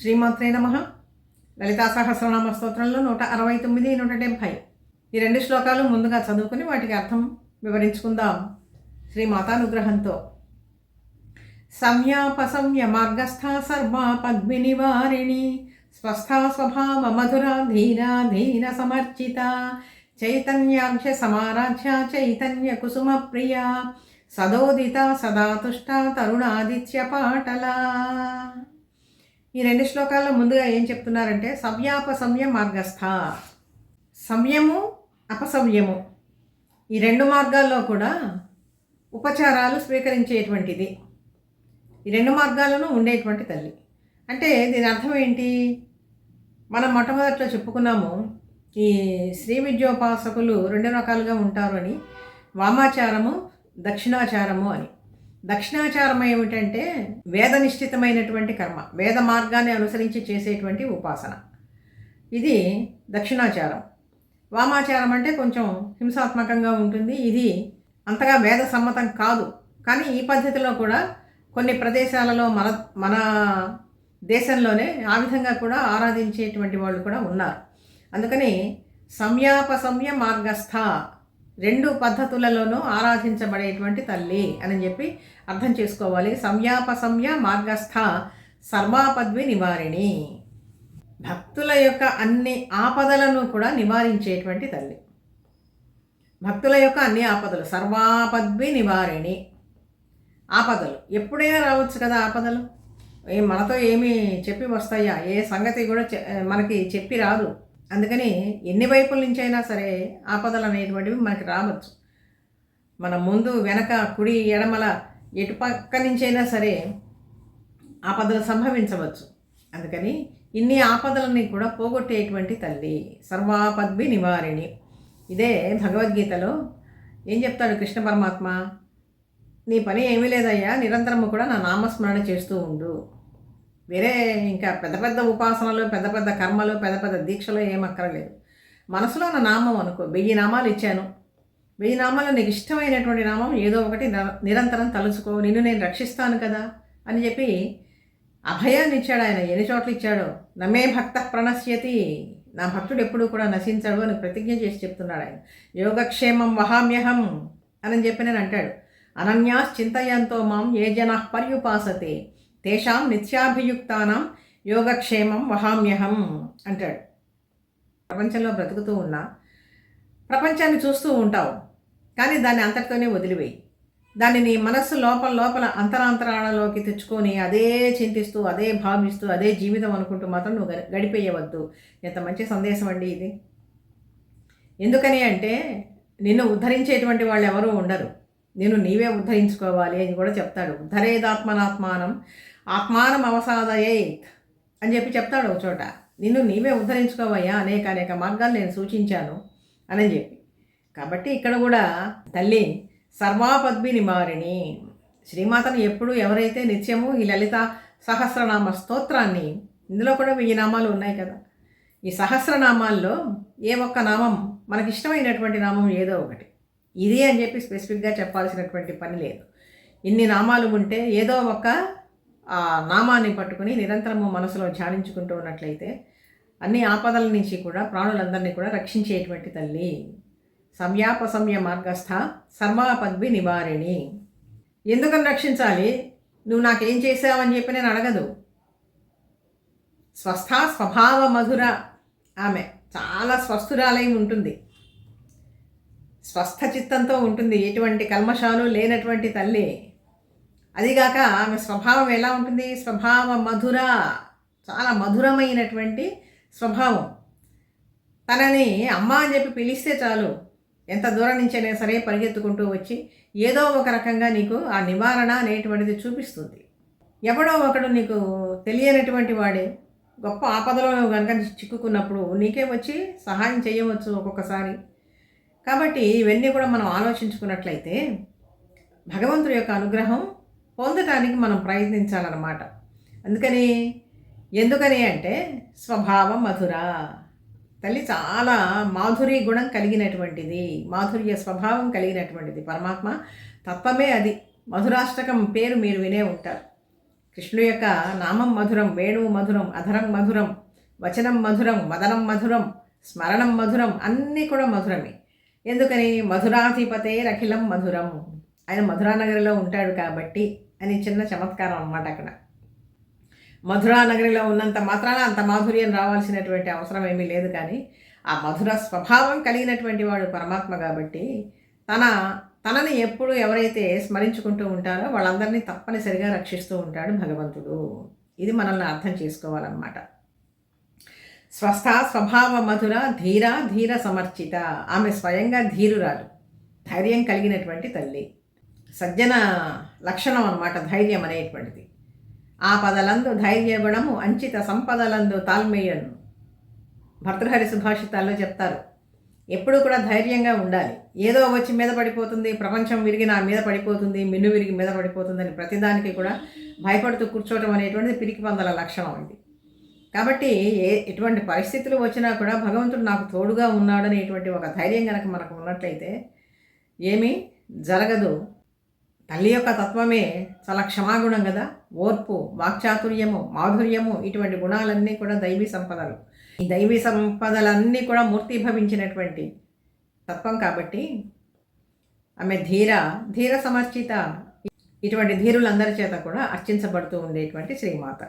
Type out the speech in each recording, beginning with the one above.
శ్రీమాత్రే నమ. లలితా సహస్రనామ స్తోత్రంలో నూట అరవై తొమ్మిది నూట డెబ్భై. ఈ రెండు శ్లోకాలు ముందుగా చదువుకుని వాటికి అర్థం వివరించుకుందాం. శ్రీ మాతానుగ్రహంతో సంయాపసంయ మార్గస్థ సర్వా పద్మిని వారిణి స్వస్థా స్వభావ మధుర ధీరా ధీర సమర్చిత. చైతన్యాక్ష సమారాధ్య చైతన్య కుసుమ ప్రియ. సదోదిత సదా తుష్ట తరుణాదిత్య పాటలా. ఈ రెండు శ్లోకాల్లో ముందుగా ఏం చెప్తున్నారంటే సవ్యాపసమ్య మార్గస్థ. సంయము అపసవ్యము. ఈ రెండు మార్గాల్లో కూడా ఉపచారాలు స్వీకరించేటువంటిది. ఈ రెండు మార్గాల్లోనూ ఉండేటువంటి తల్లి. అంటే దీని అర్థం ఏంటి? మనం మొట్టమొదట్లో చెప్పుకున్నాము ఈ శ్రీ విద్యోపాసకులు రెండు రకాలుగా ఉంటారు అని. వామాచారము దక్షిణాచారము అని. దక్షిణాచారం ఏమిటంటే వేదనిశ్చితమైనటువంటి కర్మ వేద మార్గాన్ని అనుసరించి చేసేటువంటి ఉపాసన. ఇది దక్షిణాచారం. వామాచారం అంటే కొంచెం హింసాత్మకంగా ఉంటుంది. ఇది అంతగా వేద సమ్మతం కాదు. కానీ ఈ పద్ధతిలో కూడా కొన్ని ప్రదేశాలలో మన మన దేశంలోనే ఆ విధంగా కూడా ఆరాధించేటువంటి వాళ్ళు కూడా ఉన్నారు. అందుకని సంయాపసమ్య మార్గస్థ రెండు పద్ధతులలోనూ ఆరాధించబడేటువంటి తల్లి అని చెప్పి అర్థం చేసుకోవాలి. సంయాపసమ్య మార్గస్థ సర్వాపద్వి నివారిణి. భక్తుల యొక్క అన్ని ఆపదలను కూడా నివారించేటువంటి తల్లి. భక్తుల యొక్క అన్ని ఆపదలు సర్వాపద్వి నివారిణి. ఆపదలు. ఎప్పుడైనా రావచ్చు కదా ఆపదలు? ఏ మనతో ఏమి చెప్పి వస్తాయా? ఏ సంగతి కూడా మనకి చెప్పి రాదు. అందుకని ఎన్ని వైపుల నుంచి అయినా సరే ఆపదలు అనేటువంటివి మనకి రావచ్చు. మన ముందు వెనక కుడి ఎడమల ఎటు పక్క నుంచైనా సరే ఆపదలు సంభవించవచ్చు. అందుకని ఇన్ని ఆపదలని కూడా పోగొట్టేటువంటి తల్లి సర్వాపద్భి నివారిణి. ఇదే భగవద్గీతలో ఏం చెప్తాడు కృష్ణ పరమాత్మ? నీ పని ఏమీ లేదయ్యా నిరంతరము కూడా నా నామస్మరణ చేస్తూ ఉండు. వేరే ఇంకా పెద్ద పెద్ద ఉపాసనలు పెద్ద పెద్ద కర్మలు పెద్ద పెద్ద దీక్షలు ఏమక్కర్లేదు మనసులో నా నామం అనుకో వెయ్యి నామాలు ఇచ్చాను. వెయ్యి నామాలు నీకు ఇష్టమైనటువంటి నామం ఏదో ఒకటి నిరంతరం తలుచుకో నిన్ను నేను రక్షిస్తాను కదా అని చెప్పి అభయాన్ని ఇచ్చాడు ఆయన. ఎన్ని చోట్ల ఇచ్చాడో? నమే భక్త ప్రణశ్యతి. నా భక్తుడు ఎప్పుడూ కూడా నశించాడు అని ప్రతిజ్ఞ చేసి చెప్తున్నాడు ఆయన. యోగక్షేమం వహామ్యహం అని చెప్పి నేను అంటాడు. అనన్యాస్ చింతయంతో మాం ఏ జనా పర్యుపాసతే. తేషాం నిత్యాభియుక్తానం యోగక్షేమం వహామ్యహం అంటాడు. ప్రపంచంలో బ్రతుకుతూ ఉన్నా ప్రపంచాన్ని చూస్తూ ఉంటావు కానీ దాన్ని అంతటితోనే వదిలివేయి. దాన్ని నీ మనస్సు లోపల లోపల అంతరాంతరాలలోకి తెచ్చుకొని అదే చింతిస్తూ అదే భావిస్తూ అదే జీవితం అనుకుంటూ మాత్రం నువ్వు గడిపేయవద్దు. ఎంత మంచి సందేశం అండి ఇది. ఎందుకని అంటే నిన్ను ఉద్ధరించేటువంటి వాళ్ళు ఎవరూ ఉండరు. నేను నీవే ఉద్ధరించుకోవాలి అని కూడా చెప్తాడు. ఉద్ధరేదాత్మనాత్మానం ఆత్మానం అవసాదయే అని చెప్పి చెప్తాడు ఒక చోట. నిన్ను నీవే ఉద్ధరించుకోవయ్యా అనేక అనేక మార్గాలు నేను సూచించాను అని చెప్పి. కాబట్టి ఇక్కడ కూడా తల్లి సర్వాపద్మిని మారిని శ్రీమాతను ఎప్పుడు ఎవరైతే నిత్యము ఈ లలిత సహస్రనామ స్తోత్రాన్ని ఇందులో కూడా వెయ్యి నామాలు ఉన్నాయి కదా. ఈ సహస్రనామాల్లో ఏ ఒక్క నామం మనకి ఇష్టమైనటువంటి నామం ఏదో ఒకటి. ఇది అని చెప్పి స్పెసిఫిక్గా చెప్పాల్సినటువంటి పని లేదు. ఇన్ని నామాలు ఉంటే ఏదో ఒక ఆ నామాన్ని పట్టుకుని నిరంతరము మనసులో ధ్యానించుకుంటూ ఉన్నట్లయితే అన్ని ఆపదల నుంచి కూడా ప్రాణులందరినీ కూడా రక్షించేటువంటి తల్లి. సంయాపసంయ మార్గస్థ సర్వాపద్వి నివారిణి. ఎందుకని రక్షించాలి? నువ్వు నాకేం చేసావని చెప్పి నేను అడగదు. స్వస్థ స్వభావ మధుర ఆమె చాలా స్వస్థురాలై ఉంటుంది. స్వస్థ చిత్తంతో ఉంటుంది. ఎటువంటి కల్మషాలు లేనటువంటి తల్లి. అదిగాక ఆమె స్వభావం ఎలా ఉంటుంది? స్వభావ మధుర. చాలా మధురమైనటువంటి స్వభావం. తనని అమ్మ అని చెప్పి పిలిస్తే చాలు. ఎంత దూరం నుంచైనా సరే పరిగెత్తుకుంటూ వచ్చి ఏదో ఒక రకంగా నీకు ఆ నివారణ అనేటువంటిది చూపిస్తుంది. ఎవడో ఒకడు నీకు తెలియనటువంటి వాడే గొప్ప ఆపదలో నువ్వు కనుక చిక్కుకున్నప్పుడు నీకే వచ్చి సహాయం చేయవచ్చు ఒక్కొక్కసారి. కాబట్టి ఇవన్నీ కూడా మనం ఆలోచించుకున్నట్లయితే భగవంతుడి యొక్క అనుగ్రహం పొందటానికి మనం ప్రయత్నించాలన్నమాట. అందుకని ఎందుకని అంటే స్వభావం మధుర. తల్లి చాలా మాధురి గుణం కలిగినటువంటిది మాధుర్య స్వభావం కలిగినటువంటిది. పరమాత్మ తత్వమే అది. మధురాష్టకం పేరు మీరు వినే ఉంటారు. కృష్ణుడు యొక్క నామం మధురం వేణువు మధురం అధరం మధురం వచనం మధురం మదనం మధురం స్మరణం మధురం అన్నీ కూడా మధురమే. ఎందుకని? మధురాధిపతే రఖిలం మధురం. ఆయన మధురానగరిలో ఉంటాడు కాబట్టి అని చిన్న చమత్కారం అనమాట అక్కడ. మధురా నగరిలో ఉన్నంత మాత్రాన అంత మాధుర్యం రావాల్సినటువంటి అవసరం ఏమీ లేదు కానీ ఆ మధుర స్వభావం కలిగినటువంటి వాడు పరమాత్మ కాబట్టి తన తనని ఎప్పుడు ఎవరైతే స్మరించుకుంటూ ఉంటారో వాళ్ళందరినీ తప్పనిసరిగా రక్షిస్తూ ఉంటాడు భగవంతుడు. ఇది మనల్ని అర్థం చేసుకోవాలన్నమాట. స్వస్థ స్వభావ మధుర ధీర ధీర సమర్చిత. ఆమె స్వయంగా ధీరురాలు ధైర్యం కలిగినటువంటి తల్లి. సజ్జన లక్షణం అన్నమాట ధైర్యం అనేటువంటిది. ఆ పదలందు ధైర్యగుణము అంచిత సంపదలందు తాల్మేయను భర్తృహరి సుభాషితాల్లో చెప్తారు ఎప్పుడు కూడా ధైర్యంగా ఉండాలి. ఏదో వచ్చి మీద పడిపోతుంది ప్రపంచం విరిగి నా మీద పడిపోతుంది మిన్ను విరిగి మీద పడిపోతుంది అని ప్రతిదానికి కూడా భయపడుతూ కూర్చోవడం అనేటువంటిది పిరికి పందల లక్షణం ఇది కాబట్టి ఏ ఎటువంటి పరిస్థితులు వచ్చినా కూడా భగవంతుడు నాకు తోడుగా ఉన్నాడనేటువంటి ఒక ధైర్యం కనుక మనకు ఉన్నట్లయితే ఏమీ జరగదు. తల్లి యొక్క తత్వమే చాలా క్షమాగుణం కదా? ఓర్పు వాక్చాతుర్యము మాధుర్యము ఇటువంటి గుణాలన్నీ కూడా దైవీ సంపదలు. ఈ దైవీ సంపదలన్నీ కూడా మూర్తిభవించినటువంటి తత్వం కాబట్టి ఆమె ధీర ధీర సమర్చిత ఇటువంటి ధీరులందరి చేత కూడా అర్చించబడుతూ ఉండేటువంటి శ్రీమాత.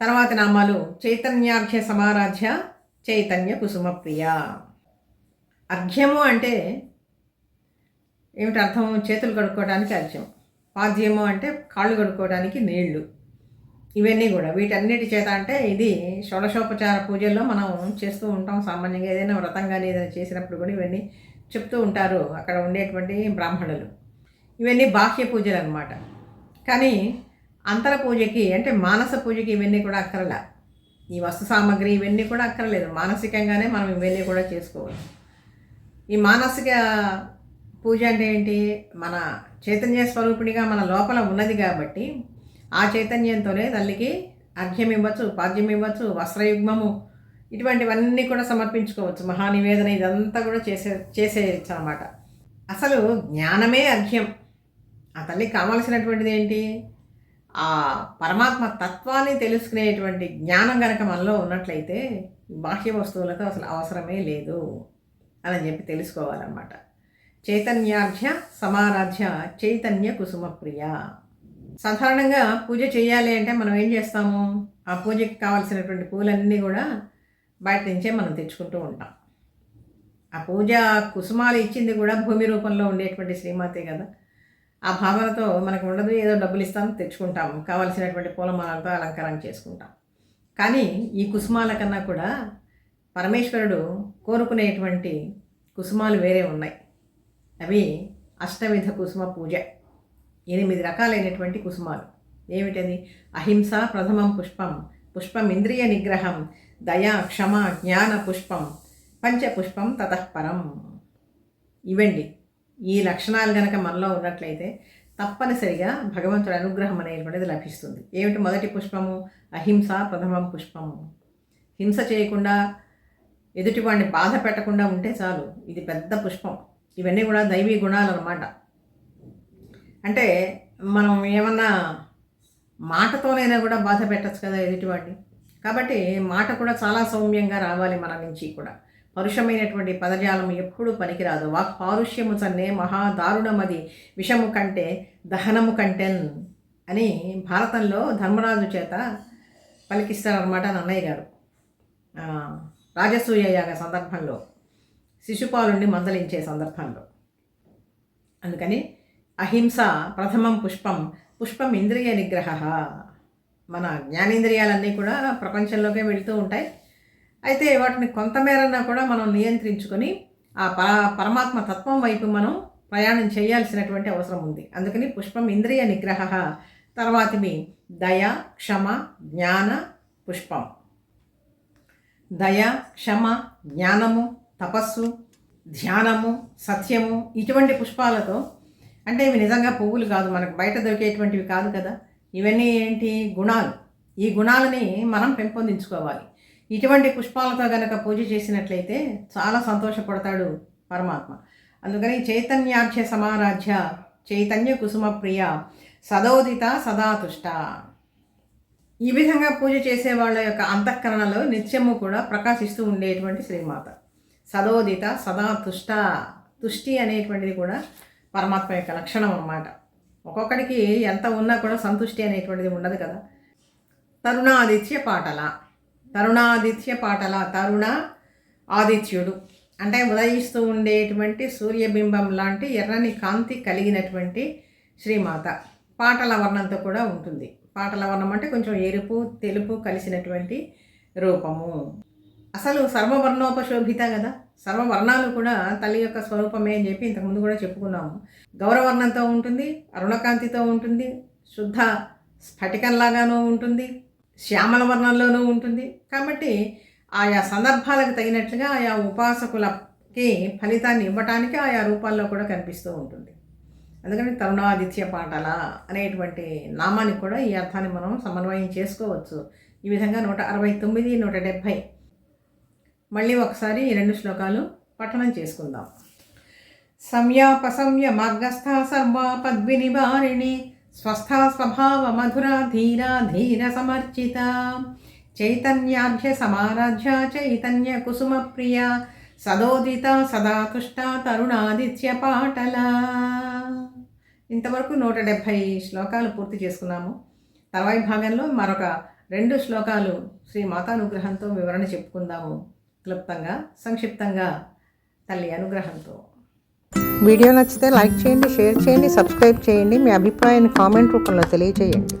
తర్వాత నామాలు చైతన్యార్ఘ్య సమారాధ్య చైతన్య కుసుమప్రియ. అర్ఘ్యము అంటే ఏమిటి అర్థం? చేతులు కడుక్కోవడానికి అర్థం పాద్యము అంటే కాళ్ళు కడుక్కోవడానికి నీళ్ళు. ఇవన్నీ కూడా. వీటన్నిటి చేత అంటే ఇది షోడశోపచార పూజల్లో మనం చేస్తూ ఉంటాం. సామాన్యంగా ఏదైనా వ్రతం కానీ ఏదైనా చేసినప్పుడు కూడా ఇవన్నీ చెప్తూ ఉంటారు. అక్కడ ఉండేటువంటి బ్రాహ్మణులు. ఇవన్నీ బాహ్య పూజలు అనమాట కానీ అంతర పూజకి అంటే మానస పూజకి ఇవన్నీ కూడా అక్కరలే. ఈ వస్తు సామాగ్రి ఇవన్నీ కూడా అక్కర్లేదు. మానసికంగానే మనం ఇవన్నీ కూడా చేసుకోవాలి ఈ మానసిక పూజ అంటే ఏంటి? మన చైతన్య స్వరూపిణిగా మన లోపల ఉన్నది కాబట్టి ఆ చైతన్యంతోనే తల్లికి అర్ఘ్యం ఇవ్వచ్చు పాద్యం ఇవ్వచ్చు వస్త్రయుగ్మము ఇటువంటివన్నీ కూడా సమర్పించుకోవచ్చు. మహానివేదన ఇదంతా కూడా చేసే చేసేయచ్చు అనమాట అసలు జ్ఞానమే అర్ఘ్యం. ఆ తల్లికి కావాల్సినటువంటిది ఏంటి? ఆ పరమాత్మ తత్వాన్ని తెలుసుకునేటువంటి జ్ఞానం కనుక మనలో ఉన్నట్లయితే బాహ్య వస్తువులతో అసలు అవసరమే లేదు అని చెప్పి తెలుసుకోవాలన్నమాట. చైతన్యార్ఘ్య సమారాధ్య చైతన్య కుసుమప్రియ. సాధారణంగా పూజ చేయాలి అంటే మనం ఏం చేస్తాము? ఆ పూజకి కావాల్సినటువంటి పూలన్నీ కూడా బయట నుంచే మనం తెచ్చుకుంటూ ఉంటాం. ఆ పూజ కుసుమాలు ఇచ్చింది కూడా భూమి రూపంలో ఉండేటువంటి శ్రీమాతే కదా. ఆ భావనతో మనకు ఉండదు ఏదో డబ్బులు ఇస్తాం తెచ్చుకుంటాం కావలసినటువంటి పూలమాలతో అలంకారం చేసుకుంటాం. కానీ ఈ కుసుమాల కన్నా కూడా పరమేశ్వరుడు కోరుకునేటువంటి కుసుమాలు వేరే ఉన్నాయి. అవి అష్టవిధ కుసుమ పూజ. ఎనిమిది రకాలైనటువంటి కుసుమాలు. ఏమిటది? అహింస ప్రథమం పుష్పం పుష్పం ఇంద్రియ నిగ్రహం దయా క్షమ జ్ఞాన పుష్పం పంచపుష్పం తతఃపరం. ఇవండి. ఈ లక్షణాలు గనక మనలో ఉన్నట్లయితే తప్పనిసరిగా భగవంతుడి అనుగ్రహం అనేటువంటిది లభిస్తుంది. ఏమిటి మొదటి పుష్పము? అహింస ప్రథమం పుష్పము. హింస చేయకుండా ఎదుటివాడిని బాధ పెట్టకుండా ఉంటే చాలు. ఇది పెద్ద పుష్పం. ఇవన్నీ కూడా దైవీ గుణాలు అన్నమాట అంటే మనం ఏమన్నా మాటతోనైనా కూడా బాధ పెట్టచ్చు కదా ఎదుటివాడిని. కాబట్టి మాట కూడా చాలా సౌమ్యంగా రావాలి మన నుంచి కూడా. పరుషమైనటువంటి పదజాలం ఎప్పుడూ పనికిరాదు. వాక్ పారుష్యము చన్నే మహాదారుణమది విషము కంటే దహనము కంటెన్ అని భారతంలో ధర్మరాజు చేత పలికిస్తారనమాట నన్నయ్య గారు. రాజసూయ యాగ సందర్భంలో. శిశుపాలుండి మందలించే సందర్భంలో. అందుకని అహింస ప్రథమం పుష్పం పుష్పం ఇంద్రియ నిగ్రహ. మన జ్ఞానేంద్రియాలన్నీ కూడా ప్రపంచంలోకే వెళుతూ ఉంటాయి. అయితే వాటిని కొంతమేరన్నా కూడా మనం నియంత్రించుకొని ఆ ప పరమాత్మ తత్వం వైపు మనం ప్రయాణం చేయాల్సినటువంటి అవసరం ఉంది. అందుకని పుష్పం ఇంద్రియ నిగ్రహ. తర్వాతివి దయ క్షమ జ్ఞాన పుష్పం. దయ క్షమ జ్ఞానము తపస్సు ధ్యానము సత్యము ఇటువంటి పుష్పాలతో అంటే ఇవి నిజంగా పువ్వులు కాదు మనకు బయట దొరికేటువంటివి కాదు కదా. ఇవన్నీ ఏంటి? గుణాలు. ఈ గుణాలని మనం పెంపొందించుకోవాలి. ఇటువంటి పుష్పాలతో గనక పూజ చేసినట్లయితే చాలా సంతోషపడతాడు పరమాత్మ. అందుకని చైతన్యాఖ్య సమారాధ్య చైతన్య కుసుమ ప్రియ సదోదిత సదాతుష్ట. ఈ విధంగా పూజ చేసే వాళ్ళ యొక్క అంతఃకరణలో నిత్యము కూడా ప్రకాశిస్తూ ఉండేటువంటి శ్రీమాత. సదోదిత సదా తుష్ట తుష్టి అనేటువంటిది కూడా పరమాత్మ యొక్క లక్షణం అన్నమాట. ఒక్కొక్కడికి ఎంత ఉన్నా కూడా సంతుష్టి అనేటువంటిది ఉండదు కదా. తరుణాదిత్య పాటల తరుణాదిత్య పాటల తరుణ ఆదిత్యుడు అంటే ఉదయిస్తూ ఉండేటువంటి సూర్యబింబం లాంటి ఎర్రని కాంతి కలిగినటువంటి శ్రీమాత. పాటల వర్ణంతో కూడా ఉంటుంది. పాటల వర్ణం అంటే కొంచెం ఎరుపు తెలుపు కలిసినటువంటి రూపము. అసలు సర్వవర్ణోపశోభిత కదా? సర్వవర్ణాలు కూడా తల్లి యొక్క స్వరూపమే అని చెప్పి ఇంతకుముందు కూడా చెప్పుకున్నాము. గౌరవర్ణంతో ఉంటుంది అరుణకాంతితో ఉంటుంది శుద్ధ స్ఫటికంలాగానూ ఉంటుంది శ్యామల వర్ణంలోనూ ఉంటుంది. కాబట్టి ఆయా సందర్భాలకు తగినట్లుగా ఆయా ఉపాసకులకి ఫలితాన్ని ఇవ్వటానికి ఆయా రూపాల్లో కూడా కనిపిస్తూ ఉంటుంది. అందుకని తరుణాదిత్య పాటల అనేటువంటి నామానికి కూడా ఈ అర్థాన్ని మనం సమన్వయం చేసుకోవచ్చు. ఈ విధంగా నూట అరవై తొమ్మిది నూట డెబ్భై మళ్ళీ ఒకసారి ఈ రెండు శ్లోకాలు పఠనం చేసుకుందాం. సంయాపసంయ మార్గస్థ సర్వా పద్వినివారిణి స్వస్థ స్వభావ మధురా ధీర ధీర సమర్చిత. చైతన్యాఢ్య సమారాధ్య చైతన్య కుసుమ ప్రియ సదోదిత సదాతుష్ట తరుణాదిత్య పాటల. ఇంతవరకు నూట డెబ్భై శ్లోకాలు పూర్తి చేసుకున్నాము. తర్వాయి భాగంలో మరొక రెండు శ్లోకాలు శ్రీ మాతానుగ్రహంతో వివరణ చెప్పుకుందాము. క్లుప్తంగా సంక్షిప్తంగా తల్లి అనుగ్రహంతో. వీడియో నచ్చితే లైక్ చేయండి షేర్ చేయండి సబ్స్క్రైబ్ చేయండి. మీ అభిప్రాయాన్ని కామెంట్ రూపంలో తెలియజేయండి.